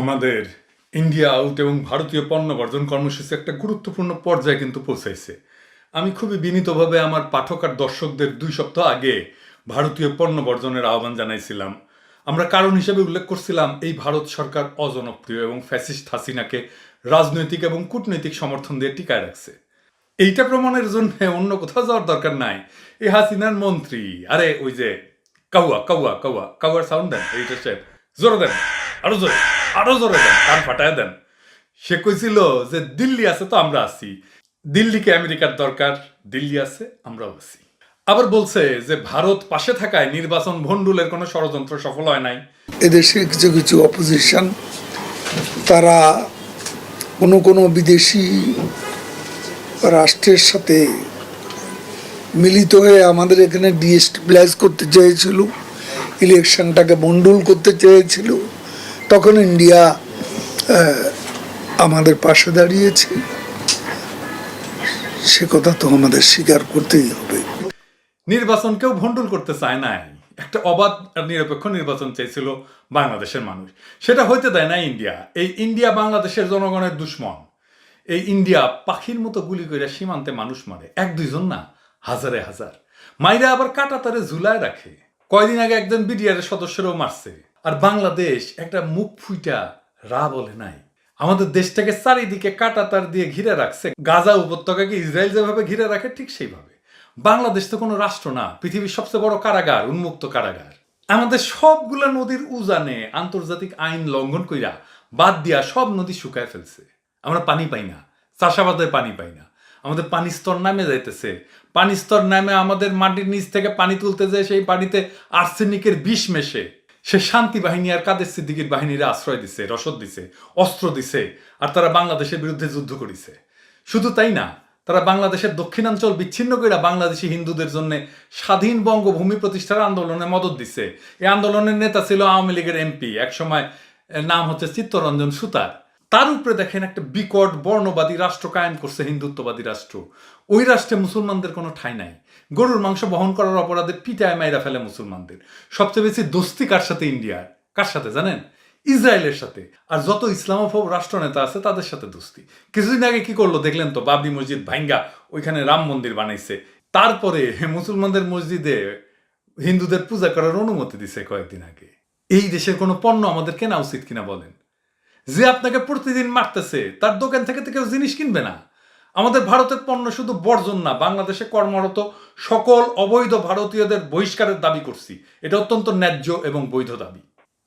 আমাদের India out এবং ভারতীয় পণ্য বর্জন কর্মসূচি একটা গুরুত্বপূর্ণ পর্যায়ে কিন্তু পৌঁছাইছে। আমি খুবই বিনীতভাবে আমার পাঠক আর দর্শকদের দুই সপ্তাহ আগে ভারতীয় পণ্য বর্জনের আহ্বান জানাইছিলাম। আমরা কারণ হিসেবে উল্লেখ করছিলাম, এই ভারত সরকার অজনপ্রিয় এবং ফ্যাসিস্ট হাসিনাকে রাজনৈতিক এবং কূটনৈতিক সমর্থন দিয়ে টিকায় রাখছে। এইটা প্রমাণের জন্য অন্য কোথাও যাওয়ার দরকার নাই। এই হাসিনার মন্ত্রী। আরে, ওই যে, কাউয়া কাউয়া কাউয়া, কাউয়ার সাউন্ড দেন, এইটা সাহেব জোরে দেন। আরও জোরে আরও জোরে দেন, কান ফাটায় দেন। সে কইছিল যে দিল্লি আছে তো আমরা আছি। দিল্লিকে আমেরিকার দরকার, দিল্লি আছে, আমরাও আছি। আবার বলছে যে ভারত পাশে থাকায় নির্বাচন ভণ্ডুলের কোনো ষড়যন্ত্র সফল হয় নাই। এদেশের কিছু কিছু অপোজিশন তারা কোনো কোনো বিদেশি রাষ্ট্রের সাথে মিলিত হয়ে আমাদের এখানে ডিএসটিবিলাইজ করতে চেয়েছিল ইলেকশনটাকে বন্ডুল করতে চেয়েছিল। তখন ইন্ডিয়া আমাদের পাশে দাঁড়িয়েছে। সে কথা তো আমাদের স্বীকার করতেই হবে। নির্বাচনকেও ভণ্ডুল করতে চায় নাই একটা অবাধ নিরপেক্ষ নির্বাচন চাইছিল বাংলাদেশের মানুষ। সেটা হইতে দেয় না ইন্ডিয়া। এই ইন্ডিয়া বাংলাদেশের জনগণের দুশ্মন। এই ইন্ডিয়া পাখির মতো গুলি করে সীমান্তে মানুষ মারে। এক দুইজন না, হাজারে হাজার। মাইরা আবার কাটা তারে ঝুলায় রাখে। কয়দিন আগে একজন বিডিআর সদস্যরাও মারছে। আর বাংলাদেশ একটা মুখ ফুইটা রা বলে নাই। আমাদের দেশটাকে চারিদিকে কাটা তার দিয়ে ঘিরে রাখছে। গাজা উপত্যকাকে ইসরায়েল যেভাবে ঘিরে রাখে, ঠিক সেইভাবে। বাংলাদেশ তো কোনো রাষ্ট্র না, পৃথিবীর সবচেয়ে বড় কারাগার, উন্মুক্ত কারাগার। আমাদের সবগুলা নদীর উজানে আন্তর্জাতিক আইন লঙ্ঘন কইরা বাদ দিয়া সব নদী শুকায় ফেলছে। আমরা পানি পাই না, চাষাবাদের পানি পাই না। আমাদের পানি স্তর নামে যাইতেছে। পানি স্তর নামে আমাদের মাটির নিচ থেকে পানি তুলতে যায়, সেই পানিতে আর্সেনিকের বিষ মেশে। সে শান্তি বাহিনী আর কাদের সিদ্দিকির বাহিনীরা আশ্রয় দিছে, রসদ দিছে, অস্ত্র দিছে, আর তারা বাংলাদেশের বিরুদ্ধে যুদ্ধ করেছে। শুধু তাই না, তারা বাংলাদেশের দক্ষিণাঞ্চল বিচ্ছিন্ন করে বাংলাদেশি হিন্দুদের জন্য স্বাধীন বঙ্গভূমি প্রতিষ্ঠার আন্দোলনে মদত দিছে। এই আন্দোলনের নেতা ছিল আওয়ামী লীগের এমপি, একসময় নাম হচ্ছে চিত্তরঞ্জন সুতার। তার উপরে দেখেন একটা বিকট বর্ণবাদী রাষ্ট্র কায়েম করছে হিন্দুত্ববাদী রাষ্ট্র। ওই রাষ্ট্রে মুসলমানদের কোনো ঠাঁই নাই। গরুর মাংস বহন করার অপরাধে পিটায়, মাইরা ফেলে মুসলমানদের। সবচেয়ে বেশি দোস্তি কার সাথে ইন্ডিয়ার কার সাথে জানেন? ইসরায়েলের সাথে। আর যত ইসলামোফোব রাষ্ট্রনেতা আছে তাদের সাথে দোস্তি। কিছুদিন আগে কি করল দেখলেন তো? বাবরি মসজিদ ভাঙ্গা ওইখানে রাম মন্দির বানাইছে। তারপরে মুসলমানদের মসজিদে হিন্দুদের পূজা করার অনুমতি দিছে কয়েকদিন আগে। এই দেশের কোনো পণ্য আমাদের কেনা উচিত কিনা বলেন? যে আপনাকে প্রতিদিন মারতেছে, তার দোকান থেকে তো কেউ জিনিস কিনবে না। আমাদের ভারতের পণ্য শুধু বর্জন না, বাংলাদেশে কর্মরত সকল অবৈধ ভারতীয়দের বহিষ্কারের দাবি করছি। এটা অত্যন্ত ন্যায্য এবং বৈধ দাবি।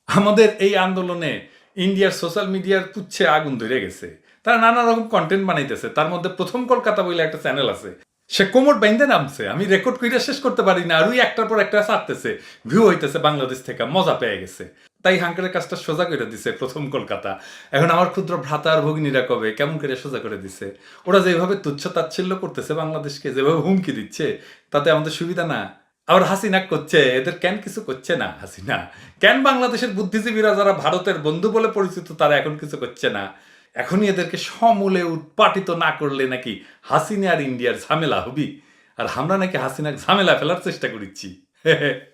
আমাদের এই আন্দোলনে ইন্ডিয়ার সোশ্যাল মিডিয়ার পুচ্ছে আগুন ধরে গেছে। তারা নানা রকম কন্টেন্ট বানাইতেছে। তার মধ্যে প্রথম কলকাতা বলে একটা চ্যানেল আছে। সে কোমর বাইন্দে নামছে। আমি রেকর্ড করে শেষ করতে পারি না। আর ওই একটার পর একটা ছাড়তেছে। ভিউ হইতেছে বাংলাদেশ থেকে। মজা পেয়ে গেছে। তাই হাঙ্কারের কাজটা সোজা করে দিছে প্রথম কলকাতা। এখন আমার ক্ষুদ্র ভ্রাতা আর ভগিনীরা কবে? কেমন করে সোজা করে দিছে? ওরা যেভাবে তুচ্ছ তাচ্ছিল্য করতেছে বাংলাদেশকে, যেভাবে হুমকি দিচ্ছে, তাতে আমাদের সুবিধা না। আবার হাসিনা করছে, এদের কেন কিছু করছে না? হাসিনা। কেন বাংলাদেশের বুদ্ধিজীবীরা যারা ভারতের বন্ধু বলে পরিচিত, তারা এখন কিছু করছে না? এখনই এদেরকে সমূলে উৎপাটিত না করলে নাকি হাসিনা আর ইন্ডিয়ার ঝামেলা হবি? আর আমরা নাকি হাসিনা ঝামেলা ফেলার চেষ্টা করিচ্ছি। ওই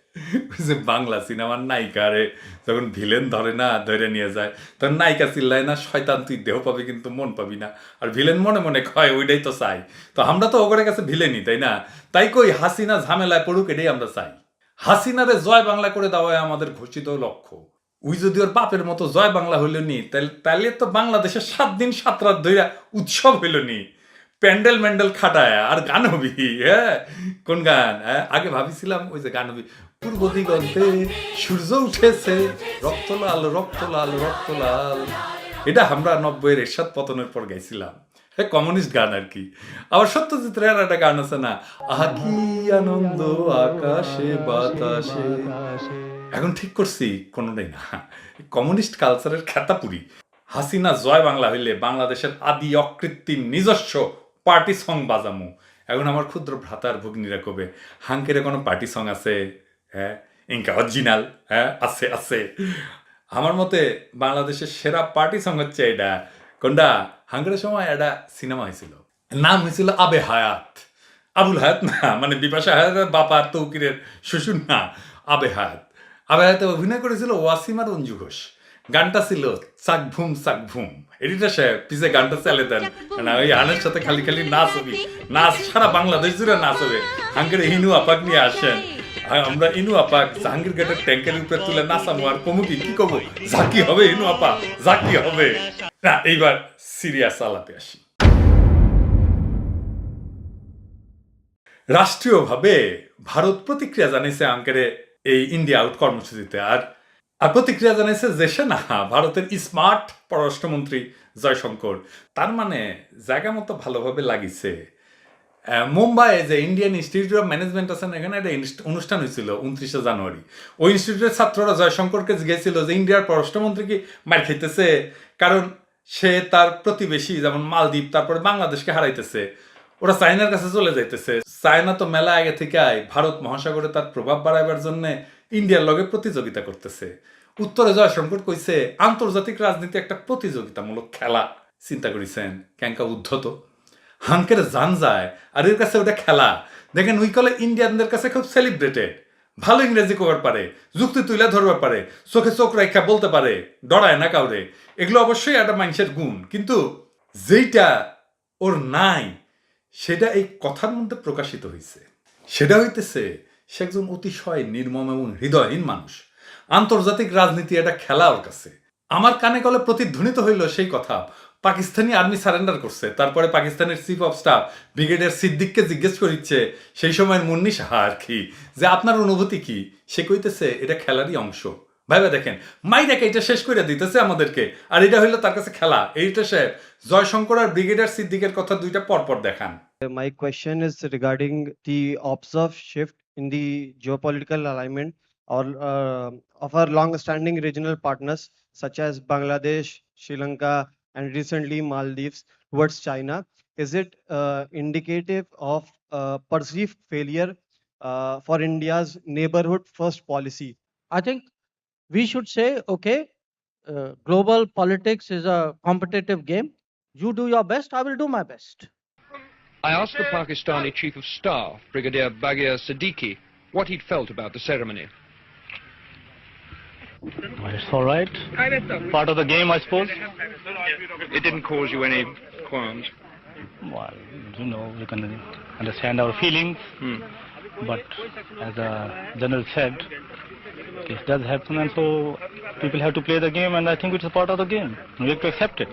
যে বাংলা সিনেমার নায়িকা রে যখন ভিলেন ধরে না, ধরে নিয়ে যায় তখন নায়িকা চিল্লায় না, শয়তান, তুই দেহ পাবি কিন্তু মন পাবি না। আর ভিলেন মনে মনে কয়, ওইটাই তো চাই। তো আমরা তো ওগরের কাছে ভিলেনই তাই না? তাই কই হাসিনা ঝামেলায় পড়ুক, এটাই আমরা চাই। হাসিনারে জয় বাংলা করে দেওয়াই আমাদের ঘোষিত লক্ষ্য। উই যদি ওর বাপের মতো জয় বাংলা হইল নি তাহলে তাহলে তো বাংলাদেশে সাত দিন সাত রাত ধইরা উৎসব হইল নি। প্যান্ডেল ম্যান্ডেল খাটায়, আর গান হবি হ্যাঁ? কোন গান? হ্যাঁ? আগে ভাবিছিলাম ওই যে গান হবি পূর্ব সূর্য উঠেছে। রক্ত লাল রক্ত লাল রক্ত লাল এটা আমরা নব্বইয়ের এরশাদ পতনের পর গাইছিলাম। কমিউনিস্ট গান আর কি। আবার সত্যজিৎ রায়ের একটা গান আছে না আনন্দ আকাশে, বাতাসে। এখন ঠিক করছি কোনোটাই না। কমিউনিস্ট কালচারের হাসিনা জয় বাংলা হইলে বাংলাদেশের আদি অকৃত্রিম নিজস্ব পার্টি সং বাজামু। এখন আমার ক্ষুদ্র ভ্রাতার ভগ্নীরা কবে, হাঙ্কেরে কোনো পার্টি সং আছে? হ্যাঁ ইনকা অরিজিনাল হ্যাঁ আছে আছে। আমার মতে বাংলাদেশের সেরা পার্টি সং হচ্ছে এটা। কোনটা? হাঙ্কের সময় একটা সিনেমা হয়েছিল। নাম হয়েছিল আবে হায়াত। আবুল হায়াত না মানে বিপাশা হায়াতের বাবা তৌকিরের শ্বশুর না, আবে হায়াত। আবে হায়াতে অভিনয় করেছিল ওয়াসিম আর অঞ্জু ঘোষ। গানটা ছিল চাকভুম চাকভুম এডিটার সাহেব, পিছে গানটা চালে দেন। না, ওই আনের সাথে খালি খালি নাচ হবে। নাচ সারা বাংলাদেশ জুড়ে নাচ হবে। আঙ্কের হিনু আপাক নিয়ে আসেন। আমরা ইনু আপা জাহাঙ্গীর গেটের ট্যাঙ্কের উপরে তুলে নাচামো আর কমু কি? কি কমু? জাকি হবে ইনু আপা জাকি হবে। না, এইবার সিরিয়াস আলাপে আসি। রাষ্ট্রীয়ভাবে ভারত প্রতিক্রিয়া জানিয়েছে আঙ্কেরে এই ইন্ডিয়া আউট কর্মসূচিতে, আর আর প্রতিক্রিয়া জানিয়েছে যে সে না ভারতের স্মার্ট পররাষ্ট্রমন্ত্রী জয়শঙ্কর, তার মানে জায়গা মতো ভালোভাবে লাগিছে। মুম্বাইয়ে যে ইন্ডিয়ান ইনস্টিটিউট অফ ম্যানেজমেন্ট আছে এখানে একটা অনুষ্ঠান হয়েছিল উনত্রিশে জানুয়ারি। ওই ইনস্টিটিউটের ছাত্ররা জয়শঙ্করকে জিজ্ঞেছিল যে, ইন্ডিয়ার পররাষ্ট্রমন্ত্রী কি মার খাইতেছে? কারণ সে তার প্রতিবেশী, যেমন মালদ্বীপ, তারপরে বাংলাদেশকে হারাইতেছে। ওরা চায়নার কাছে চলে যাইতেছে। চায়না তো মেলা আগে থেকে আয় ভারত মহাসাগরে তার প্রভাব বাড়াইবার জন্য ইন্ডিয়ার লগে প্রতিযোগিতা করতেছে। উত্তরে জয়শঙ্কর কইছে, আন্তর্জাতিক রাজনীতি একটা প্রতিযোগিতামূলক খেলা। চিন্তা করেছেন ক্যাঙ্কা উদ্ধত। হাঙ্কের জান যায়, আর এর কাছে ওটা খেলা। দেখেন উই কলে ইন্ডিয়ানদের কাছে খুব সেলিব্রেটেড ভালো ইংরেজি কবার পারে, যুক্তি তুলে ধরবার পারে, চোখে চোখ রেখা বলতে পারে, ডরায় না কাউরে। এগুলো অবশ্যই একটা মানুষের গুণ। কিন্তু যেইটা ওর নাই, সেটা এই কথার মধ্যে প্রকাশিত হয়েছে সেটা হইতেছে, সে একজন অতিশয় নির্মম এবং হৃদয়হীন মানুষ। আন্তর্জাতিক রাজনীতি এটা খেলা ওর কাছে। আমার কানে কলে প্রতিধ্বনিত হইল সেই কথা। পাকিস্তানি আর্মি সারেন্ডার করছে। তারপরে পাকিস্তানের চিফ অফ স্টাফ ব্রিগেডিয়ার সিদ্দিককে জিজ্ঞেস করিচ্ছে সেই সময়ের মুন্নি সাহা আর কি? যে আপনার অনুভূতি কি? সে কইতেছে এটা খেলারই অংশ। ভাইবা দেখেন মাই দেখে এটা শেষ করে দিতেছে আমাদেরকে। আর এটা হইল তার কাছে খেলা। এইটা সাহেব জয়শঙ্কর আর ব্রিগেডিয়ার সিদ্দিকের কথা দুইটা পরপর দেখান। My question is regarding the observed shift in the geopolitical alignment or uh, of our long-standing regional partners Bangladesh, Sri Lanka, and recently Maldives towards China. Is it uh, indicative of uh, perceived failure uh, for India's neighborhood first policy? I think we should say, okay, uh, global politics is a competitive game. You do your best, I will do my best. I asked the Pakistani Chief of Staff, Brigadier Baghir Siddiqui, what he'd felt about the ceremony. It's all right. Part of the game, I suppose. It didn't cause you any qualms. Well, you know, we can understand our feelings, Hmm. but as the general said, this does happen, and so people have to play the game, and I think it's a part of the game. We have to accept it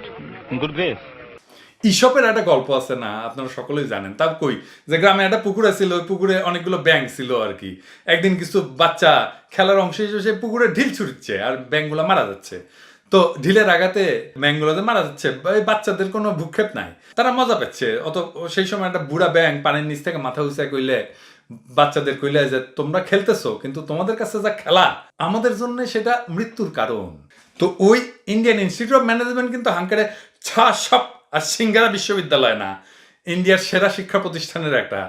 in good grace. ইসপের একটা গল্প আছে না, আপনারা সকলেই জানেন। তা কই? যে গ্রামে একটা পুকুর ছিল ওই পুকুরে অনেকগুলো ব্যাঙ ছিল আর কি। একদিন কিছু বাচ্চা খেলার অংশ হিসেবে সেই পুকুরে ঢিল ছুটছে আর ব্যাঙগুলো মারা যাচ্ছে। তো ঢিলের আঘাতে ব্যাঙগুলো মারা যাচ্ছে এই বাচ্চাদের কোনো ভূক্ষেপ নাই। তারা মজা পাচ্ছে। অত সেই সময় একটা বুড়া ব্যাঙ পানির নিচ থেকে মাথা উঁচায় কইলে, বাচ্চাদের কইলে যে, তোমরা খেলতেছো, কিন্তু তোমাদের কাছে যা খেলা, আমাদের জন্য সেটা মৃত্যুর কারণ। তো ওই ইন্ডিয়ান ইনস্টিটিউট অফ ম্যানেজমেন্ট কিন্তু হাঙ্কারে ছা সব আর সিঙ্গারা বিশ্ববিদ্যালয় না, ইন্ডিয়ার সেরা শিক্ষা প্রতিষ্ঠানের একটা।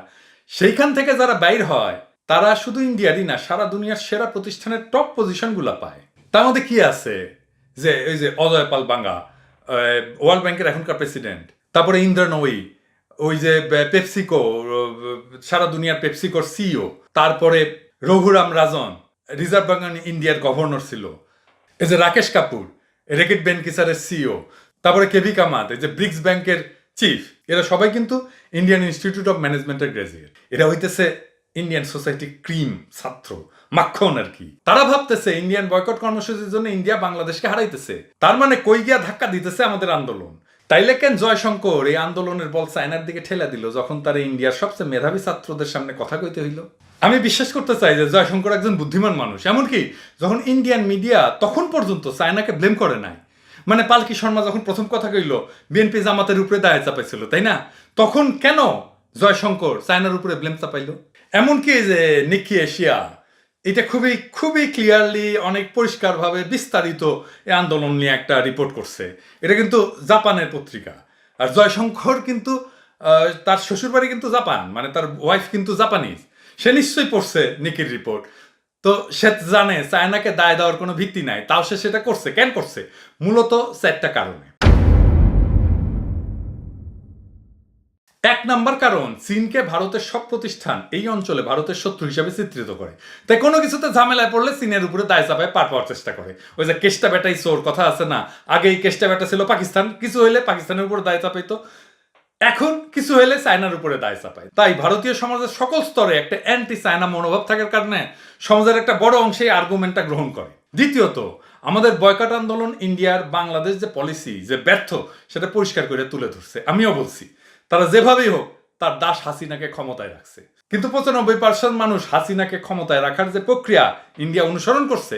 সেইখান থেকে যারা বাইর হয়, তারা শুধু ইন্ডিয়ারই না, সারা দুনিয়ার সেরা প্রতিষ্ঠানের টপ পজিশনগুলো পায়। তার মধ্যে কি আছে? যে ওই যে অজয় পাল বাঙ্গা ওয়ার্ল্ড ব্যাংকের এখনকার প্রেসিডেন্ট তারপরে ইন্দ্র নই, ওই যে পেপসিকো সারা দুনিয়ার পেপসিকোর সিইও তারপরে রঘুরাম রাজন, রিজার্ভ অফ ইন্ডিয়ার গভর্নর ছিল। এই যে রাকেশ কাপুর, রেকেট বেনকিসারের সিও তারপরে কেভি কামাত যে ব্রিক্স ব্যাংকের চিফ, এরা সবাই কিন্তু ইন্ডিয়ান ইনস্টিটিউট অফ ম্যানেজমেন্টের গ্রাজুয়েট এরা হইতেছে ইন্ডিয়ান সোসাইটি ক্রিম ছাত্র, মাখন আর কি। তারা ভাবতেছে ইন্ডিয়ান বয়কট কর্মসূচির জন্য ইন্ডিয়া বাংলাদেশকে হারাইতেছে। তার মানে কই গিয়া ধাক্কা দিতেছে আমাদের আন্দোলন? তাইলে কেন জয়শঙ্কর এই আন্দোলনের বল চায়নার দিকে ঠেলা দিল যখন তারা ইন্ডিয়ার সবচেয়ে মেধাবী ছাত্রদের সামনে কথা কইতে হইল? আমি বিশ্বাস করতে চাই যে জয়শঙ্কর একজন বুদ্ধিমান মানুষ, এমনকি যখন ইন্ডিয়ান মিডিয়া তখন পর্যন্ত চায়নাকে ব্লেম করে নাই। মানে পালকি শর্মা যখন প্রথম কথা কইল বিএনপি জামাতের উপরে দায় চাপাইছিল, তাই না? তখন কেন জয়শঙ্কর চায়নার উপরে ব্লেম চাপাইল? এমনকি যে নিকি এশিয়া, এটা খুবই খুবই ক্লিয়ারলি অনেক পরিষ্কারভাবে বিস্তারিত এই আন্দোলন নিয়ে একটা রিপোর্ট করছে। এটা কিন্তু জাপানের পত্রিকা। আর জয়শঙ্কর কিন্তু তার শ্বশুরবাড়ি কিন্তু জাপান মানে তার ওয়াইফ কিন্তু জাপানিজ। সে নিশ্চয়ই পড়ছে নিকির রিপোর্ট তো সে জানে চায়নাকে দায় দেওয়ার কোনো ভিত্তি নাই, তাও সে সেটা করছে, কেন করছে? মূলত চারটা কারণে। এক নাম্বার কারণ, চীনকে ভারতের সব প্রতিষ্ঠান এই অঞ্চলে ভারতের শত্রু হিসাবে চিত্রিত করে। তাই কোনো কিছুতে ঝামেলায় পড়লে চীনের উপরে দায় চাপায় পার পাওয়ার চেষ্টা করে। ওই যে কেষ্টা বেটাই চোর, কথা আছে না? আগে এই কেষ্টা বেটা ছিল পাকিস্তান, কিছু হইলে পাকিস্তানের উপরে দায় চাপাইতো। এখন কিছু হলে চায়নার উপরে দায় চাপায়। তাই ভারতীয় সমাজের সকল স্তরে একটা অ্যান্টি চায়না মনোভাব থাকার কারণে সমাজের একটা বড় অংশে আর্গুমেন্টটা গ্রহণ করে। দ্বিতীয়ত, আমাদের বয়কট আন্দোলন ইন্ডিয়ার বাংলাদেশ যে পলিসি যে ব্যর্থ, সেটা পরিষ্কার করে তুলে ধরছে। আমিও বলছি, তারা যেভাবেই হোক, তার দাস হাসিনাকে ক্ষমতায় রাখছে। কিন্তু পঁচানব্বই পার্সেন্ট মানুষ হাসিনাকে ক্ষমতায় রাখার যে প্রক্রিয়া ইন্ডিয়া অনুসরণ করছে,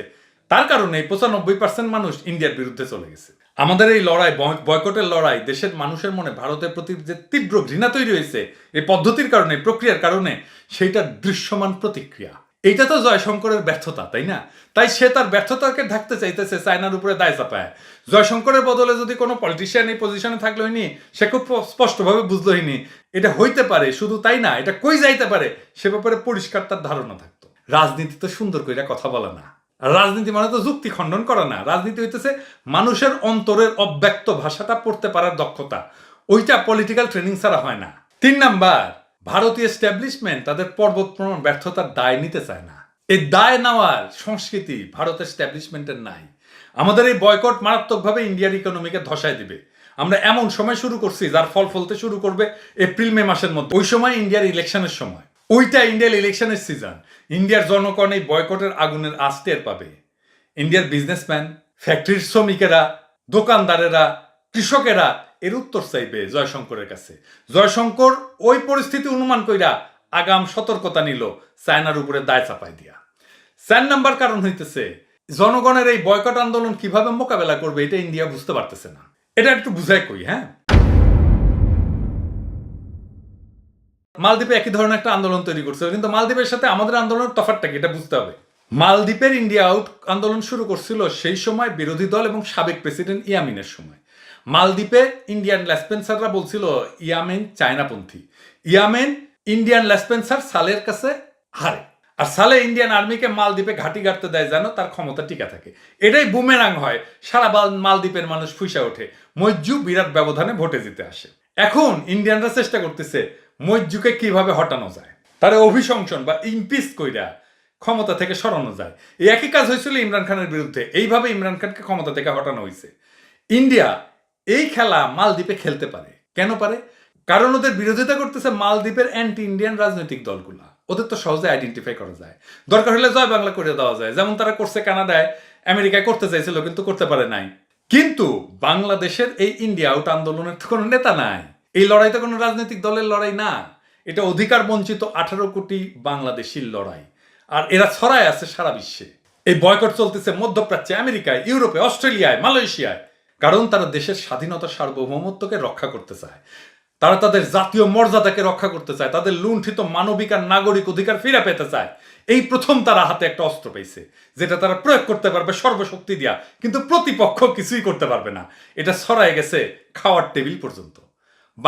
তার কারণে পঁচানব্বই পার্সেন্ট মানুষ ইন্ডিয়ার বিরুদ্ধে চলে গেছে। আমাদের এই লড়াই বয়কটের লড়াই, দেশের মানুষের মনে ভারতের প্রতি যে তীব্র ঘৃণা তৈরি হয়েছে, এই পদ্ধতির কারণে প্রক্রিয়ার কারণে সেইটার দৃশ্যমান প্রতিক্রিয়া। এইটা তো জয়শঙ্করের ব্যর্থতা, তাই না? তাই সে তার ব্যর্থতাকে ঢাকতে চাইতেছে চায়নার উপরে দায় চাপায়। জয়শঙ্করের বদলে যদি কোনো পলিটিশিয়ান এই পজিশনে থাকল হয়নি, সে খুব স্পষ্টভাবে বুঝলো হয়নি। এটা হইতে পারে, শুধু তাই না, এটা কই যাইতে পারে, সে ব্যাপারে পরিষ্কার তার ধারণা থাকতো। রাজনীতি তো সুন্দর করে কথা বলে না। রাজনীতি মানে তো যুক্তি খণ্ডন করা না। রাজনীতি হইতেছে মানুষের অন্তরের অব্যক্ত ভাষাটা পড়তে পারার দক্ষতা। ওইটা পলিটিক্যাল ট্রেনিং ছাড়া হয় না। তিন নাম্বার, ভারতীয় এস্টাবলিশমেন্ট তাদের পর্বত প্রমাণ ব্যর্থতার দায় নিতে চায় না। এই দায় নেওয়ার সংস্কৃতি ভারতের এস্টাবলিশমেন্টের নাই। আমাদের এই বয়কট মারাত্মকভাবে ইন্ডিয়ার ইকোনমিকে ধসায় দিবে। আমরা এমন সময় শুরু করছি যার ফল ফলতে শুরু করবে এপ্রিল মে মাসের মধ্যে। ওই সময় ইন্ডিয়ার ইলেকশনের সময়। ওইটা ইন্ডিয়ার ইলেকশনের সিজন ইন্ডিয়ার জনগণ এই বয়কটের আগুনের আস্তের পাবে। ইন্ডিয়ার বিজনেসম্যান ফ্যাক্টরির শ্রমিকেরা, দোকানদারেরা, কৃষকেরা, এর উত্তর চাইবে জয়শঙ্করের কাছে। জয়শঙ্কর ওই পরিস্থিতি অনুমান কইরা আগাম সতর্কতা নিল চায়নার উপরে দায় চাপাই দিয়া। চার নাম্বার কারণ হইতেছে, জনগণের এই বয়কট আন্দোলন কীভাবে মোকাবেলা করবে এটা ইন্ডিয়া বুঝতে পারতেছে না। এটা একটু বুঝাই কই হ্যাঁ? মালদ্বীপে একই ধরনের একটা আন্দোলন তৈরি করছিল কিন্তু মালদ্বীপের সাথে আমাদের আন্দোলনের তফাৎটা কি? এটা বুঝতে হবে। মালদ্বীপের ইন্ডিয়া আউট আন্দোলন শুরু করছিল সেই সময় বিরোধী দল এবং সাবেক প্রেসিডেন্ট ইয়ামিনের সময়। মালদ্বীপে ইন্ডিয়ান লেসপেন্সাররা বলছিল, ইয়ামেন চায়নাপন্থী। ইয়ামেন ইন্ডিয়ান লেসপেন্সার সালের কাছে হারে। আর সালে ইন্ডিয়ান আর্মিকে মালদ্বীপে ঘাঁটি গাড়তে দেয় যেন তার ক্ষমতা টিকা থাকে। এটাই বুমেরাং হয়। সারা মালদ্বীপের মানুষ ফুইসা ওঠে। মজ্জু বিরাট ব্যবধানে ভোটে জিতে আসে। এখন ইন্ডিয়ানরা চেষ্টা করতেছে মজ্জুকে কীভাবে হটানো যায়? তার অভিশংসন বা ইমপিস কইরা ক্ষমতা থেকে সরানো যায়। এই একই কাজ হয়েছিল ইমরান খানের বিরুদ্ধে। এইভাবে ইমরান খানকে ক্ষমতা থেকে হটানো হয়েছে ইন্ডিয়া এই খেলা মালদ্বীপে খেলতে পারে। কেন পারে? কারণ ওদের বিরোধিতা করতেছে মালদ্বীপের অ্যান্টি ইন্ডিয়ান রাজনৈতিক দলগুলা। ওদের তো সহজে আইডেন্টিফাই করা যায়। দরকার হলে জয় বাংলা করে দেওয়া যায়। যেমন তারা করছে কানাডায়, আমেরিকায় করতে চাইছিল কিন্তু করতে পারে নাই। কিন্তু বাংলাদেশের এই ইন্ডিয়া আউট আন্দোলনের তো কোনো নেতা নাই। এই লড়াই তো কোনো রাজনৈতিক দলের লড়াই না। এটা অধিকার বঞ্চিত আঠারো কোটি বাংলাদেশির লড়াই। আর এরা ছড়ায় আছে সারা বিশ্বে। এই বয়কট চলতেছে মধ্যপ্রাচ্যে, আমেরিকায়, ইউরোপে, অস্ট্রেলিয়ায়, মালয়েশিয়ায়। কারণ তারা দেশের স্বাধীনতা সার্বভৌমত্বকে রক্ষা করতে চায়। তারা তাদের জাতীয় মর্যাদাকে রক্ষা করতে চায়। তাদের লুণ্ঠিত মানবিক আর নাগরিক অধিকার ফিরে পেতে চায়। এই প্রথম তারা হাতে একটা অস্ত্র পেয়েছে যেটা তারা প্রয়োগ করতে পারবে সর্বশক্তি দিয়া। কিন্তু প্রতিপক্ষ কিছুই করতে পারবে না। এটা ছড়ায় গেছে খাওয়ার টেবিল পর্যন্ত।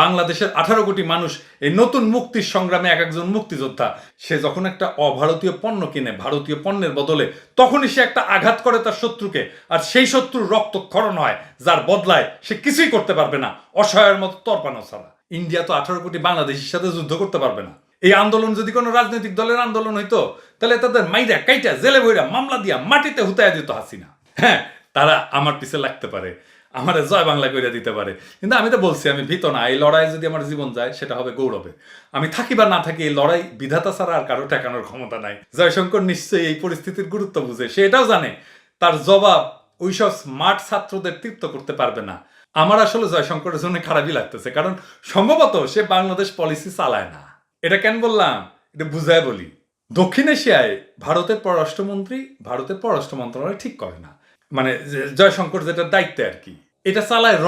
বাংলাদেশের আঠারো কোটি মানুষ এই নতুন মুক্তির সংগ্রামে এক একজন মুক্তিযোদ্ধা। সে যখন একটা অভারতীয় পণ্য কিনে ভারতীয় পণ্যের বদলে, তখনই সে একটা আঘাত করে তার শত্রুকে। আর সেই শত্রুর রক্তক্ষরণ হয়, যার বদলায় সে কিছুই করতে পারবে না। অসহায়ের মতো তর্পানো ছাড়া। ইন্ডিয়া তো আঠারো কোটি বাংলাদেশের সাথে যুদ্ধ করতে পারবে না। এই আন্দোলন যদি কোনো রাজনৈতিক দলের আন্দোলন হইতো, তাহলে তাদের মাইরা কাইটা, জেলে বইরা মামলা দিয়া মাটিতে হুতায় দিত হাসিনা। হ্যাঁ তারা আমার পিছে লাগতে পারে। আমার জয় বাংলা করে দিতে পারে। কিন্তু আমি তো বলছি, আমি ভীত না, এই লড়াই যদি আমার জীবন যায়, সেটা হবে গৌরবে। আমি থাকি বা না থাকি, এই লড়াই বিধাতা ছাড়া আর কারও ঠেকানোর ক্ষমতা নাই। জয়শঙ্কর নিশ্চয়ই এই পরিস্থিতির গুরুত্ব বুঝে, সে এটাও জানে, তার জবাব ওইসব স্মার্ট ছাত্রদের তৃপ্ত করতে পারবে না। আমার আসলে জয়শঙ্করের জন্য খারাপই লাগতেছে, কারণ সম্ভবত সে বাংলাদেশ পলিসি চালায় না। এটা কেন বললাম? এটা বুঝায় বলি। দক্ষিণ এশিয়ায় ভারতের পররাষ্ট্রমন্ত্রী ভারতের পররাষ্ট্র মন্ত্রণালয় ঠিক করে না। মানে জয় জয়শঙ্কর যেটা দায়িত্বে আর কি, এটা চালায় র।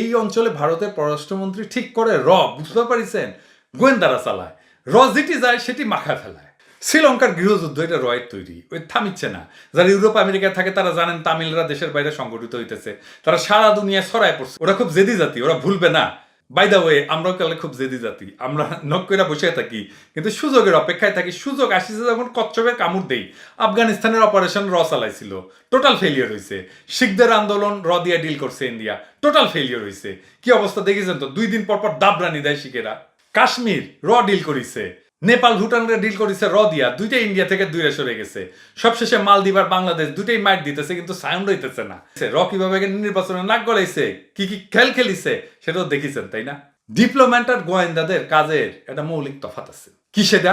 এই অঞ্চলে ভারতের পররাষ্ট্রমন্ত্রী ঠিক করে র, বুঝতে পারিছেন? গোয়েন্দারা চালায়। র যেটি যায়, সেটি মাখা ফেলায়। শ্রীলঙ্কার গৃহযুদ্ধ, এটা রয়ের তৈরি। ওই থামিচ্ছে না। যারা ইউরোপ, আমেরিকায় থাকে, তারা জানেন তামিলরা দেশের বাইরে সংগঠিত হইতেছে। তারা সারা দুনিয়ায় ছড়ায় পড়ছে। ওরা খুব জেদি জাতি, ওরা ভুলবে না। বাই দা ওয়ে আমরাও কালে খুব জেদি জাতি। আমরা নখ করে বসে থাকি, কিন্তু সুযোগের অপেক্ষায় থাকি। সুযোগ আসিছে যখন কচ্ছপের কামড় দেই। আফগানিস্তানের অপারেশন র চালাইছিল। টোটাল ফেলিওর হয়েছে শিখদের আন্দোলন র দিয়া ডিল করছে ইন্ডিয়া টোটাল ফেলিওর হয়েছে কি অবস্থা দেখেছেন তো? দুই দিন পর পর দাবরানি দেয় শিখেরা। কাশ্মীর র ডিল করিছে। নেপাল ভুটানরে ডিল করেছে র দিয়া, দুইটাই ইন্ডিয়া থেকে দূরে সরে গেছে। সবশেষে মালদ্বীপ আর বাংলাদেশ দুইটাই মাইট দিতেছে, কিন্তু সাউন্ড হইতেছে না। র কীভাবে নির্বাচনে নাক গলাইছে, কি কি খেল খেলিছে, সেটাও দেখিছেন, তাই না? ডিপ্লোম্যাট আর গোয়েন্দাদের কাজের একটা মৌলিক তফাত আছে। কি সেটা?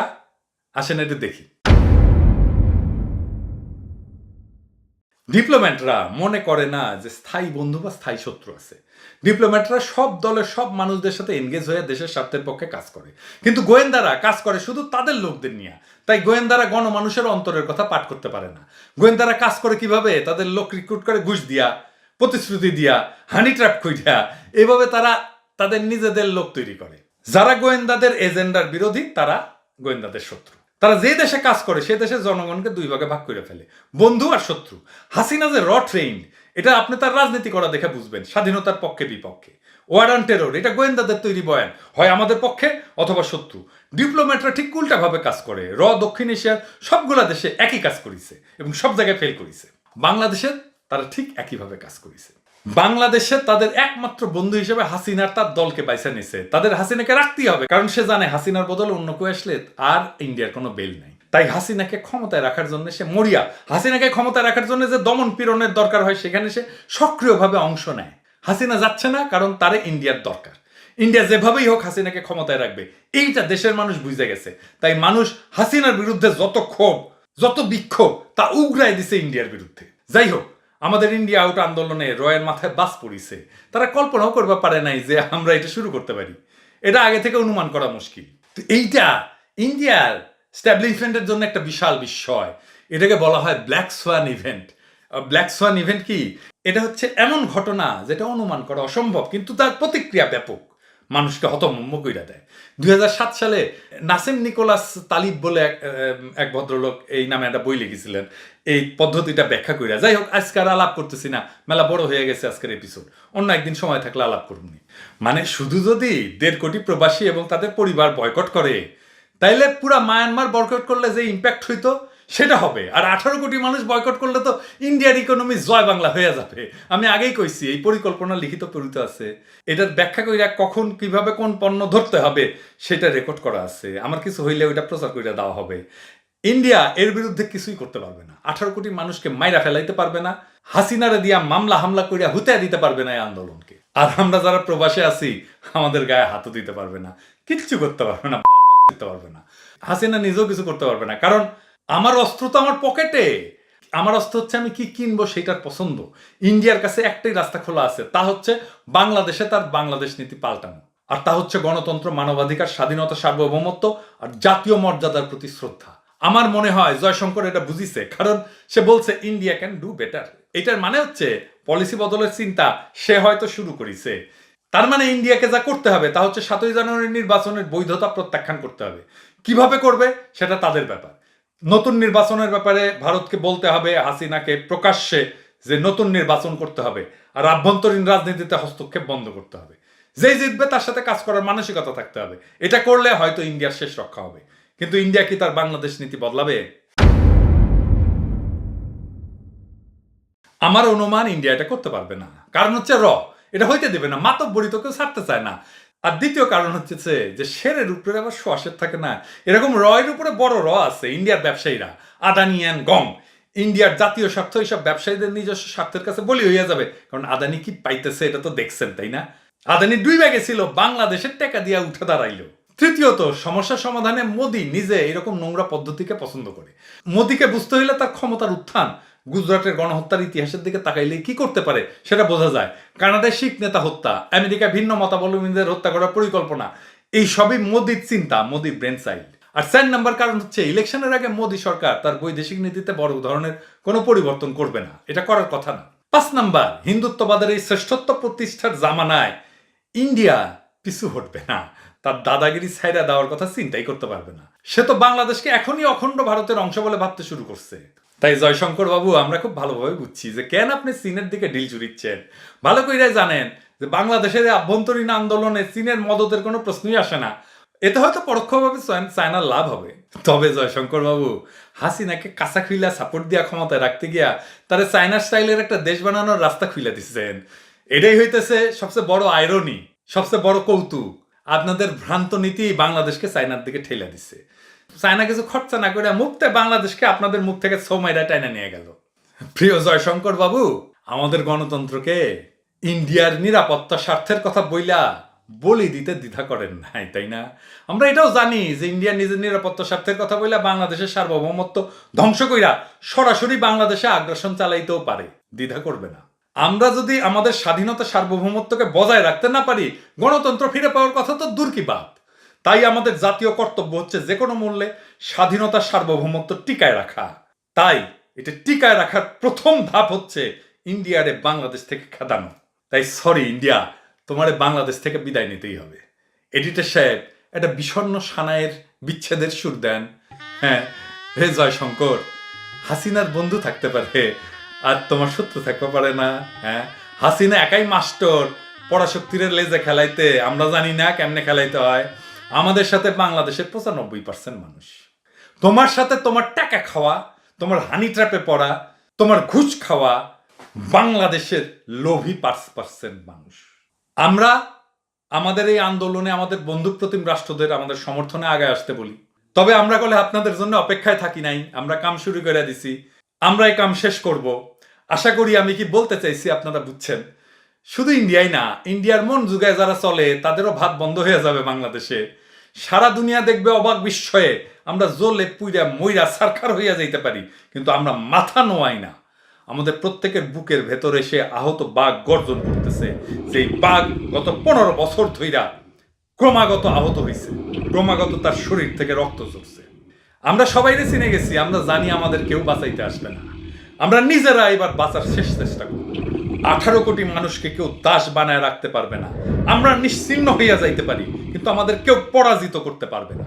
আসেন এটা দেখি। ডিপ্লোম্যাটরা মনে করে না যে স্থায়ী বন্ধু বা স্থায়ী শত্রু আছে। ডিপ্লোম্যাটরা সব দলের সব মানুষদের সাথে এনগেজ হয়ে দেশের স্বার্থের পক্ষে কাজ করে। কিন্তু গোয়েন্দারা কাজ করে শুধু তাদের লোকদের নিয়ে। তাই গোয়েন্দারা গণমানুষের অন্তরের কথা পাঠ করতে পারে না। গোয়েন্দারা কাজ করে কীভাবে? তাদের লোক রিক্রুট করে ঘুষ দিয়া, প্রতিশ্রুতি দিয়া হানি ট্র্যাপ কইরা এভাবে তারা তাদের নিজেদের লোক তৈরি করে। যারা গোয়েন্দাদের এজেন্ডার বিরোধী, তারা গোয়েন্দাদের শত্রু। তারা যে দেশে কাজ করে, সে দেশের জনগণকে দুই ভাগে ভাগ করে ফেলে। বন্ধু আর শত্রু। হাসিনা যে র ট্রেইন এটা আপনি তার রাজনীতি করা দেখে বুঝবেন, স্বাধীনতার পক্ষে বিপক্ষে। ওয়ার টেরর এটা গোয়েন্দাদের তৈরি বয়ান। হয় আমাদের পক্ষে অথবা শত্রু। ডিপ্লোম্যাটরা ঠিক উল্টাভাবে কাজ করে। র দক্ষিণ এশিয়ার সবগুলা দেশে একই কাজ করেছে এবং সব জায়গায় ফেল করেছে। বাংলাদেশে তারা ঠিক একইভাবে কাজ করেছে। বাংলাদেশে তাদের একমাত্র বন্ধু হিসেবে হাসিনার তার দলকে বাইসা নিছে। তাদের হাসিনাকে রাখতেই হবে, কারণ সে জানে হাসিনার বদলে অন্য কেউ আসলে আর ইন্ডিয়ার কোনো বেল নাই। তাই হাসিনাকে ক্ষমতায় রাখার জন্য সে মরিয়া, হাসিনাকে ক্ষমতায় রাখার জন্য যে দমন পীড়নের দরকার হয়, সেখানে সে সক্রিয়ভাবে অংশ নেয়। হাসিনা যাচ্ছে না, কারণ তারে ইন্ডিয়ার দরকার। ইন্ডিয়া যেভাবেই হোক হাসিনাকে ক্ষমতায় রাখবে, এইটা দেশের মানুষ বুঝে গেছে। তাই মানুষ হাসিনার বিরুদ্ধে যত ক্ষোভ, যত বিক্ষোভ, তা উগরাই দিছে ইন্ডিয়ার বিরুদ্ধে। যাই হোক আমাদের ইন্ডিয়া আউট আন্দোলনে রয়ের মাথায় বাস পড়িছে। তারা কল্পনাও করতে পারে নাই যে আমরা এটা শুরু করতে পারি। এটা আগে থেকে অনুমান করা মুশকিল। তো এইটা ইন্ডিয়ার স্ট্যাবলিশমেন্টের জন্য একটা বিশাল বিস্ময়। এটাকে বলা হয় black swan event. Black swan event কি? এটা হচ্ছে এমন ঘটনা যেটা অনুমান করা অসম্ভব, কিন্তু তার প্রতিক্রিয়া ব্যাপক। মানুষকে হতমম্ব কইরা দেয়। দুই সাত সালে নাসিম নিকোলাস তালিব বলে এক ভদ্রলোক এই নামে একটা বই লিখেছিলেন। এই পদ্ধতিটা ব্যাখ্যা কইরা। যাই হোক, আজকে আর আলাপ করতেছি না। মেলা বড় হয়ে গেছে আজকের এপিসোড অন্য একদিন সময় থাকলে আলাপ করুন মানে শুধু যদি দেড় কোটি প্রবাসী এবং তাদের পরিবার বয়কট করে, তাইলে পুরা মায়ানমার বয়কট করলে যে ইম্প্যাক্ট হইতো, সেটা হবে। আর আঠারো কোটি মানুষ বয়কট করলে তো ইন্ডিয়ার ইকোনমি জয় বাংলা হয়ে যাবে। আমি আগেই কইছি, এই পরিকল্পনা লিখিত পরিত আছে। এটার ব্যাখ্যা কইরা কখন, কীভাবে কোন পণ্য ধরতে হবে, সেটা রেকর্ড করা আছে। আমার কিছু হইলে ওইটা প্রচার কইরা দেওয়া হবে। ইন্ডিয়া এর বিরুদ্ধে কিছুই করতে পারবে না। আঠারো কোটি মানুষকে মাইরা ফেলাইতে পারবে না, হাসিনারে দিয়া মামলা হামলা কইরা হুতে দিতে পারবে না এই আন্দোলনকে। আর আমরা যারা প্রবাসে আছি, আমাদের গায়ে হাতও দিতে পারবে না, কিচ্ছু করতে পারবে না করতে পারবে না। হাসিনা নিজেও কিছু করতে পারবে না, কারণ আমার অস্ত্র তো আমার পকেটে। আমার অস্ত্র হচ্ছে আমি কি কিনবো সেটার পছন্দ। ইন্ডিয়ার কাছে একটাই রাস্তা খোলা আছে, তা হচ্ছে বাংলাদেশে তার বাংলাদেশ নীতি পাল্টানো। আর তা হচ্ছে গণতন্ত্র, মানবাধিকার, স্বাধীনতা, সার্বভৌমত্ব আর জাতীয় মর্যাদার প্রতি শ্রদ্ধা। আমার মনে হয় জয়শঙ্কর এটা বুঝিছে, কারণ সে বলছে ইন্ডিয়া ক্যান ডু বেটার এটার মানে হচ্ছে পলিসি বদলের চিন্তা সে হয়তো শুরু করেছে। তার মানে ইন্ডিয়াকে যা করতে হবে, তা হচ্ছে সাতই জানুয়ারি নির্বাচনের বৈধতা প্রত্যাখ্যান করতে হবে। কীভাবে করবে, সেটা তাদের ব্যাপার। নতুন নির্বাচনের ব্যাপারে ভারতকে বলতে হবে, হাসিনাকে প্রকাশ্যে যে নতুন নির্বাচন করতে হবে, আর আভ্যন্তরীণ রাজনীতিতে হস্তক্ষেপ বন্ধ করতে হবে। যেই জিতবে, তার সাথে কাজ করার মানসিকতা থাকতে হবে। এটা করলে হয়তো ইন্ডিয়ার শেষ রক্ষা হবে। কিন্তু ইন্ডিয়া কি তার বাংলাদেশ নীতি বদলাবে? আমার অনুমান ইন্ডিয়া এটা করতে পারবে না। কারণ হচ্ছে র, এটা হইতে দেবে না, মাতব্বরি তো কেউ ছাড়তে চায় না। আর দ্বিতীয় কারণ হচ্ছে যে শেরের উপরে আবার সোয়াশের থাকে না। এরকম রয়ের উপরে বড় র আছে, ইন্ডিয়ার ব্যবসায়ীরা। আদানি অ্যান্ড গম, ইন্ডিয়ার জাতীয় স্বার্থ এইসব ব্যবসায়ীদের নিজস্ব স্বার্থের কাছে বলি হইয়া যাবে। কারণ আদানি কি পাইতেছে এটা তো দেখছেন, তাই না? আদানি দুই ব্যাগে ছিল, বাংলাদেশের টাকা দিয়া উঠে দাঁড়াইলো। তৃতীয়ত সমস্যা সমাধানে মোদি নিজে এরকম নোংরা পদ্ধতিকে পছন্দ করে। মোদিকে বুঝতে হইলে তার ক্ষমতার উত্থান, গুজরাটের গণহত্যার ইতিহাসের দিকে তাকাইলে কি করতে পারে সেটা বোঝা যায়। কানাডায় শিখ নেতা হত্যা আমেরিকা ভিন্ন মতাবলম্বীদের হত্যা করার পরিকল্পনা, এই সবই মোদির চিন্তা, মোদির ব্রেন চাইল্ড আর চার নাম্বার কারণ হচ্ছে ইলেকশনের আগে মোদি সরকার তার বৈদেশিক নীতিতে বড় ধরনের কোনো পরিবর্তন করবে না। এটা করার কথা না। পাঁচ নাম্বার, হিন্দুত্ববাদের এই শ্রেষ্ঠত্ব প্রতিষ্ঠার জামানায় ইন্ডিয়া পিছু হটবে না। তার দাদাগিরি ছাইরা দেওয়ার কথা চিন্তাই করতে পারবে না। সে তো বাংলাদেশকে এখনই অখণ্ড ভারতের অংশ বলে ভাবতে শুরু করছে। তাই জয়শঙ্কর বাবু, আমরা খুব ভালোভাবে বুঝছি যে কেন আপনি চীনের দিকে ঢিল চুরিচ্ছেন। ভালো কইরাই জানেন যে বাংলাদেশের আভ্যন্তরীণ আন্দোলনে চীনের মদতের কোনো প্রশ্নই আসে না। এতে হয়তো পরোক্ষভাবে চয়ন- চায়নার লাভ হবে। তবে জয়শঙ্কর বাবু, হাসিনাকে কাঁচা খুইলা সাপোর্ট দিয়া ক্ষমতায় রাখতে গিয়া তারা চায়না স্টাইলের একটা দেশ বানানোর রাস্তা খুইলা দিচ্ছেন এটাই হইতেছে সবচেয়ে বড় আয়রনি সবচেয়ে বড় কৌতুক। আপনাদের ভ্রান্ত নীতি বাংলাদেশকে চায়নার দিকে ঠেলে দিচ্ছে চায়না কিছু খরচা না করে মুক্তে বাংলাদেশকে আপনাদের মুখ থেকে সৌমাইরা টাইনা নিয়ে গেল। প্রিয় জয়শঙ্কর বাবু, আমাদের গণতন্ত্রকে ইন্ডিয়ার নিরাপত্তা স্বার্থের কথা বইলা বলি দিতে দ্বিধা করেন নাই, তাই না? আমরা এটাও জানি যে ইন্ডিয়া নিজের নিরাপত্তা স্বার্থের কথা বইলা বাংলাদেশের সার্বভৌমত্ব ধ্বংস কইরা সরাসরি বাংলাদেশে আগ্রাসন চালাইতেও পারে। দ্বিধা করবে না। আমরা যদি আমাদের স্বাধীনতা সার্বভৌমত্বকে বজায় রাখতে না পারি, গণতন্ত্র ফিরে পাওয়ার কথা তো দূর কি বাদ তাই আমাদের জাতীয় কর্তব্য হচ্ছে যে কোনো মূল্যে স্বাধীনতা সার্বভৌমত্ব টিকায় রাখা। তাই এটা টিকায় রাখার প্রথম ধাপ হচ্ছে ইন্ডিয়ারে বাংলাদেশ থেকে খেদানো। তাই সরি ইন্ডিয়া, তোমার বাংলাদেশ থেকে বিদায় নিতেই হবে। এডিটর সাহেব, একটা বিষণ্ণ সানায়ের বিচ্ছেদের সুর দেন। হ্যাঁ হে জয়শঙ্কর, হাসিনার বন্ধু থাকতে পারে আর তোমার শত্রু থাকতে পারে না হ্যাঁ? হাসিনা একাই মাস্টার, পরাশক্তির লেজে খেলাইতে, আমরা জানি না কেমনে খেলাইতে হয়। আমাদের সাথে বাংলাদেশের পঁচানব্বই পার্সেন্ট মানুষ। তোমার সাথে তোমার টাকা খাওয়া, তোমার হানি ট্র্যাপে পড়া, তোমার ঘুষ খাওয়া, বাংলাদেশের লোভী পাঁচ পার্সেন্ট মানুষ। আমরা আমাদের এই আন্দোলনে আমাদের বন্ধুক প্রতিম রাষ্ট্রদের আমাদের সমর্থনে আগে আসতে বলি। তবে আমরা বলে আপনাদের জন্য অপেক্ষায় থাকি নাই, আমরা কাম শুরু করে দিছি। আমরা এই কাম শেষ করব। আশা করি আমি কি বলতে চাইছি আপনারা বুঝছেন? শুধু ইন্ডিয়াই না, ইন্ডিয়ার মন যুগায় যারা চলে, তাদেরও ভাত বন্ধ হয়ে যাবে বাংলাদেশে। সারা দুনিয়া দেখবে অবাক বিস্ময়ে আমরা জ্বলে পুইরা মইরা সারখার হইয়া যাইতে পারি, কিন্তু আমরা মাথা নোয়াই না। আমাদের প্রত্যেকের বুকের ভেতরে সে আহত বাঘ গর্জন করতেছে সেই বাঘ গত পনেরো বছর ধইরা ক্রমাগত আহত হয়েছে ক্রমাগত তার শরীর থেকে রক্ত ঝরছে। আমরা সবাই চিনে গেছি, আমরা জানি আমাদের কেউ বাঁচাইতে আসবে না। আমরা নিজেরা এবার বাঁচার শেষ চেষ্টা করব। আঠারো কোটি মানুষকে কেউ দাস বানায় রাখতে পারবে না। আমরা নিশ্চিন্ন হইয়া যাইতে পারি, কিন্তু আমাদের কেউ পরাজিত করতে পারবে না।